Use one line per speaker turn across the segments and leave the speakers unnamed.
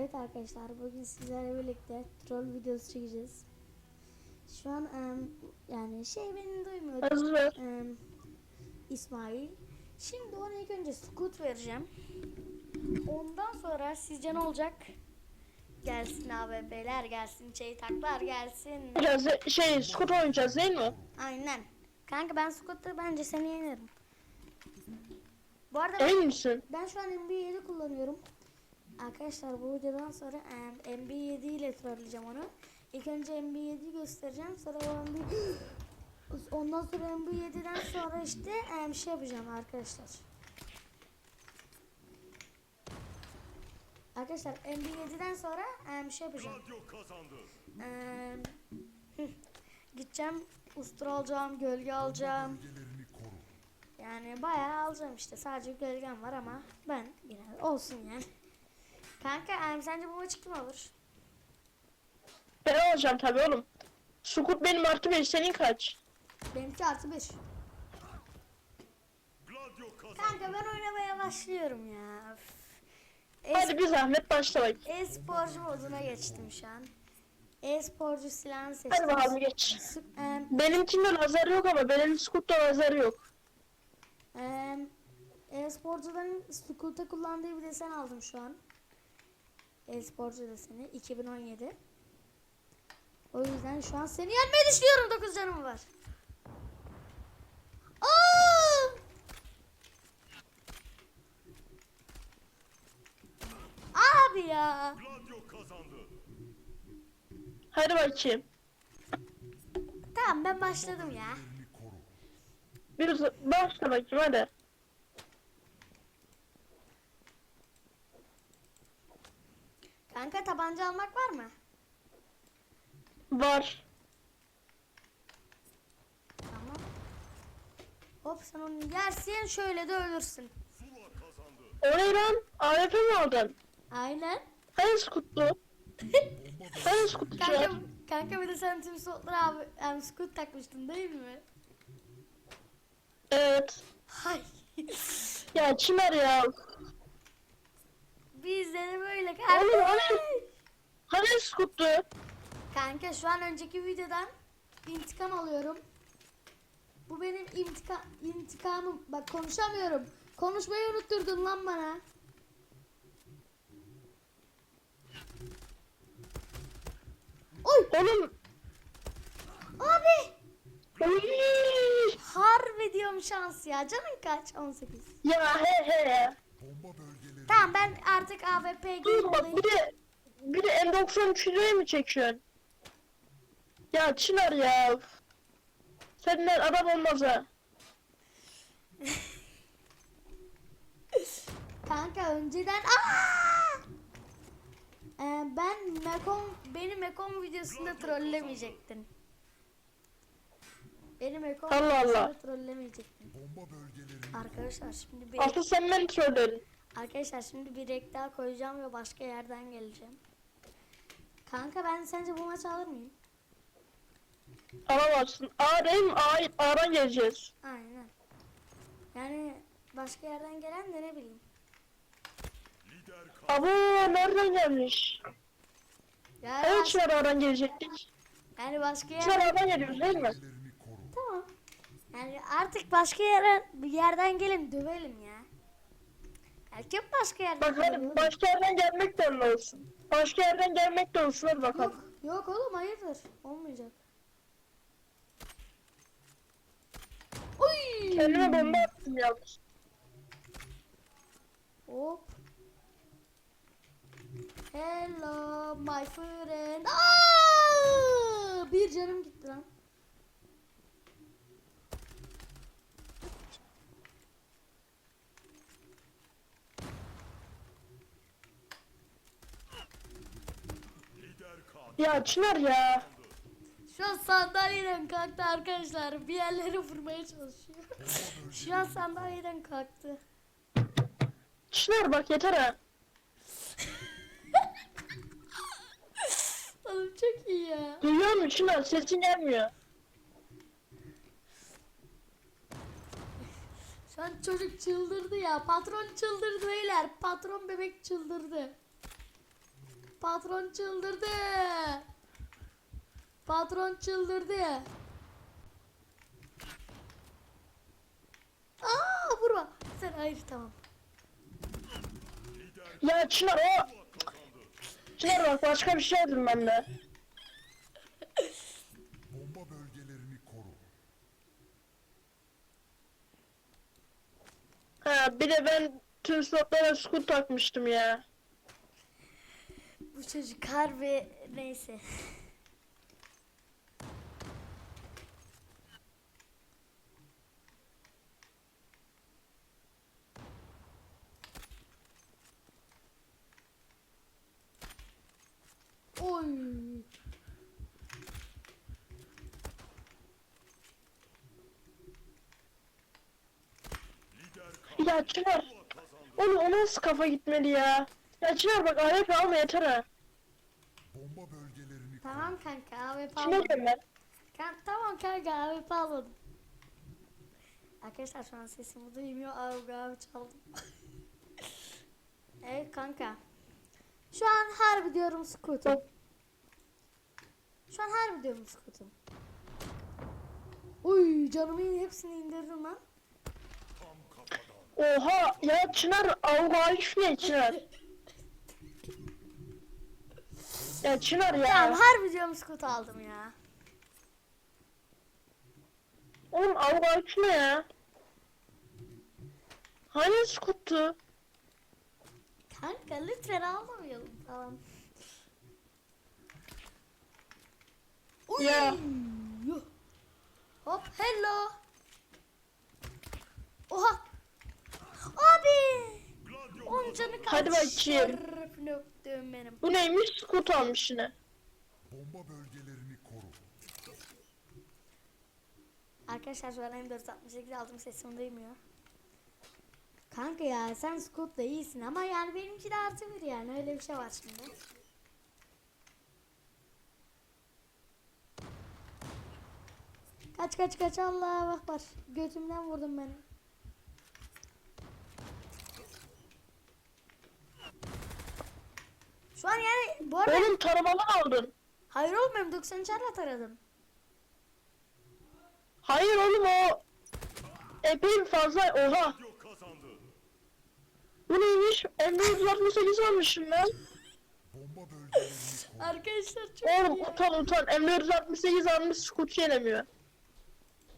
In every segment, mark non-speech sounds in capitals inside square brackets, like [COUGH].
Evet arkadaşlar bugün sizlerle birlikte troll videosu çekeceğiz. Şu an em, yani şey beni duymuyor. Em, İsmail. Şimdi ona ilk önce scoot vereceğim. Ondan sonra sizce ne olacak? Gelsin abi beyler gelsin taklar gelsin.
Şey skut oynayacağız değil mi?
Aynen. Kanka ben scoot'ta bence seni yenerim. Bu arada
Emin misin?
Ben şu an MB7 kullanıyorum. Arkadaşlar bu videodan sonra em, MB7 ile trolleyeceğim onu. İlk önce MB7'yi göstereceğim. Sonra o MB... [GASPS] Ondan sonra MB7'den sonra işte em, şey yapacağım arkadaşlar. Arkadaşlar MB7'den sonra em, şey yapacağım. [LAUGHS] Gideceğim ustura alacağım, gölge alacağım. Yani bayağı alacağım işte. Sadece gölgem var ama ben yine olsun yani. Kanka em, sence bu maçı kim alır?
Ben alacağım tabii oğlum. Skut benim artı 5 senin kaç?
Benimki artı 5.
Radyo kazandı.
Kanka ben oynamaya başlıyorum ya. Üf.
Hadi bir zahmet başla bak.
E-sporcu moduna geçtim şu an. E-sporcu silahını seçtim.
Hadi bakalım geç.
Em,
Benimkinde lazer yok ama benim skutta lazer yok.
em, E-sporcuların Scoot'ta kullandığı bir desen aldım şu an. E-sporcu deseni 2017. O yüzden şu an seni yenmeyi düşünüyorum 9 canım var. Aa! Abi ya.
Radyo kazandı.
Hadi bakayım.
Tamam ben başladım ya.
Bölgelerini koru.
Bir z- başla bakayım hadi.
Kanka tabanca almak var mı?
Var.
Tamam. Hop sen onu yersin şöyle de ölürsün.
Zula kazandı.
O ne lan? AWP mi aldın?
Aynen.
Hani skutlu? Hani skutlu
Kanka, kanka bir de sen tüm slotlara abi um, scoot takmıştın değil mi?
Evet.
Hay.
Ya Çınar ya.
Bizleri böyle
Oğlum
kanka.
hani, hani skutlu?
Kanka şu an önceki videodan intikam alıyorum. Bu benim intika intikamım. Bak konuşamıyorum. Konuşmayı unutturdun lan bana. Oy
Oğlum.
abi.
Uy.
Harbi diyorum şans ya. Canın kaç? 18.
Ya he he.
Bomba bölgeleri.
Tamam ben artık AWP gibi
Dur bak
olayım.
bir de bir de M93 liraya mı çekiyorsun? Ya Çınar ya. Senden adam olmaz ha. [LAUGHS]
Kanka önceden Aa! Ee, ben Mekon beni Mekon videosunda trollemeyecektin. Beni Mekon
Allah Allah.
Bomba bölgelerini
Arkadaşlar şimdi bir
Asıl sen beni trolledin.
arkadaşlar şimdi bir renk daha koyacağım ve başka yerden geleceğim. Kanka ben sence bu maçı alır mıyım?
Alamazsın. A değil mi? A, A'dan geleceğiz.
Aynen. Yani başka yerden gelen de ne bileyim.
lider.
Abo nereden gelmiş?
Ya
Evet
baş-
Çınar A'dan gelecektik.
yani başka
Çınar
yer
A'dan geliyoruz değil mi?
Bölgelerini.
Yani artık başka yere bir yerden gelin dövelim ya. Erkek başka yerden
Bak hadi
geliyor.
başka yerden gelmek de öyle olsun. Başka yerden gelmek de olsun hadi
Yok,
bakalım.
yok oğlum hayırdır. Olmayacak. Oy!
Kendime bomba attım yalnız.
Hop. Hello my friend. Aa! Bir canım gitti lan.
Ya Çınar ya.
Şu an sandalyeden kalktı arkadaşlar. Bir yerlere vurmaya çalışıyor. [LAUGHS] Şu an sandalyeden kalktı.
Çınar bak yeter ha. [LAUGHS]
Oğlum çok iyi ya.
Duyuyor musun Çınar? Sesin gelmiyor.
Şu an çocuk çıldırdı ya. Patron çıldırdı beyler. Patron bebek çıldırdı. Patron çıldırdı. Patron çıldırdı. Aa vurma. Sen hayır tamam.
Ya Çınar o. Çınar bak başka bir şey dedim ben de.
Bomba bölgelerini koru.
Ha bir de ben tüm slotlara skut takmıştım ya.
Bu çocuk harbi neyse. Oy.
Ya Çınar. Oğlum o nasıl kafa gitmeli ya? Ya Çınar bak AWP alma yeter ha.
Tamam kanka AWP
Kime diyorum ben?
Kan tamam kanka AWP almadım. Arkadaşlar şu an sesimi duymuyor. Abi abi çaldım. [LAUGHS] evet kanka. Şu an harbi diyorum skutum. Şu an harbi diyorum skutum. Uy canımın hepsini indirdim lan.
Oha ya Çınar Avga ne Çınar? Ya Çınar ya.
Tamam harbi diyorum skut aldım ya.
Oğlum Avga ne ya? Hani skuttu?
Kanka lütfen almayalım tamam. Uy.
Ya.
Hop hello. Oha. Abi. On canı kaldı.
Hadi bakayım.
Şerefini benim.
Bu neymiş? Skut almış yine.
Bomba bölgelerini koru.
Arkadaşlar şu an M468 aldım sesim duymuyor. Kanka ya sen Scott'la iyisin ama yani benimki de artı bir yani öyle bir şey var şimdi. Kaç kaç kaç Allah bak var. Götümden vurdum beni. Şu an yani bu arada
Oğlum taramalı aldın.
hayır oğlum ben 90 çarla taradım.
Hayır oğlum o epey fazla. Oha. Bu neymiş? M468 almışım ben. [LAUGHS]
Arkadaşlar çok
Oğlum
iyi.
utan utan. M468 almış skut yenemiyor.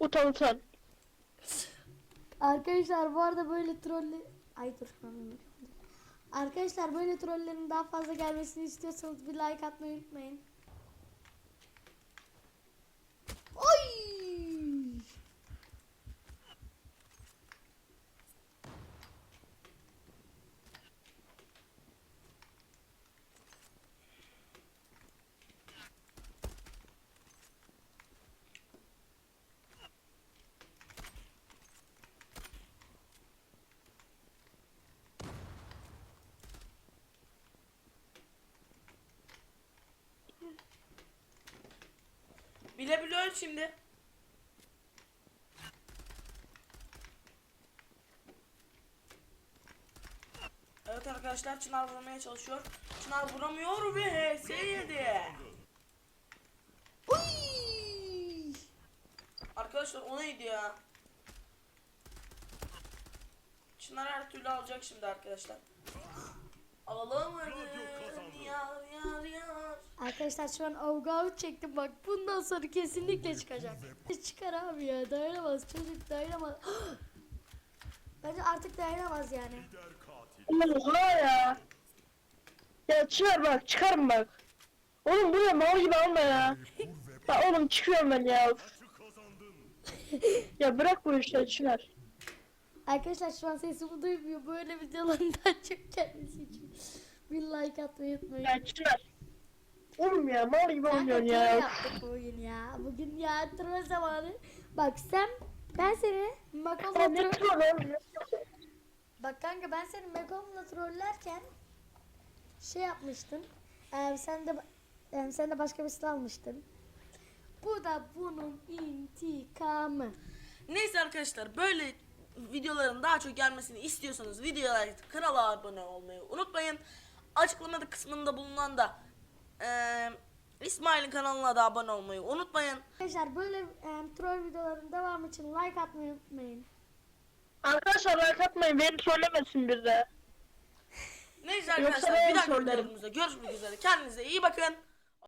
Utan utan.
Arkadaşlar bu arada böyle trolle... Ay dur. Arkadaşlar böyle trollerin daha fazla gelmesini istiyorsanız bir like atmayı unutmayın.
Bile bile öl şimdi. Evet arkadaşlar Çınar vurmaya çalışıyor. Çınar vuramıyor ve HS yedi. Arkadaşlar o neydi ya? Çınar her türlü alacak şimdi arkadaşlar. Alamadım yar.
Arkadaşlar şu an avga çektim bak bundan sonra kesinlikle çıkacak. Çıkar abi ya dayanamaz çocuk dayanamaz. [GASPS] Bence artık dayanamaz yani.
Oha ya. Ya Çınar bak çıkarım bak. Oğlum bu ne mal gibi alma ya. Ya oğlum çıkıyorum ben ya. [LAUGHS] Ya bırak bu işleri Çınar.
Arkadaşlar şu an sesimi duymuyor. Böyle videoların daha çok gelmesi için bir like atmayı unutmayın.
Ya Çınar. Oğlum ya mal gibi oynuyorsun ya.
yaptık bugün ya. Bugün ya troll zamanı. Bak sen ben seni Makom'la
Ya ne
troll...
troll oğlum?
Bak kanka ben seni Makom'la trollerken şey yapmıştın. Ee, sen de ee, sen de başka bir silah almıştın. Bu da bunun intikamı.
Neyse arkadaşlar böyle videoların daha çok gelmesini istiyorsanız videoya like, kanala abone olmayı unutmayın. açıklamada kısmında bulunan da eee İsmail'in kanalına da abone olmayı unutmayın.
Arkadaşlar böyle em, troll videoların devamı için like atmayı unutmayın.
Arkadaşlar like atmayın beni trollemesin bir de.
Neyse arkadaşlar bir dahaki videomuzda görüşmek üzere. Kendinize iyi bakın.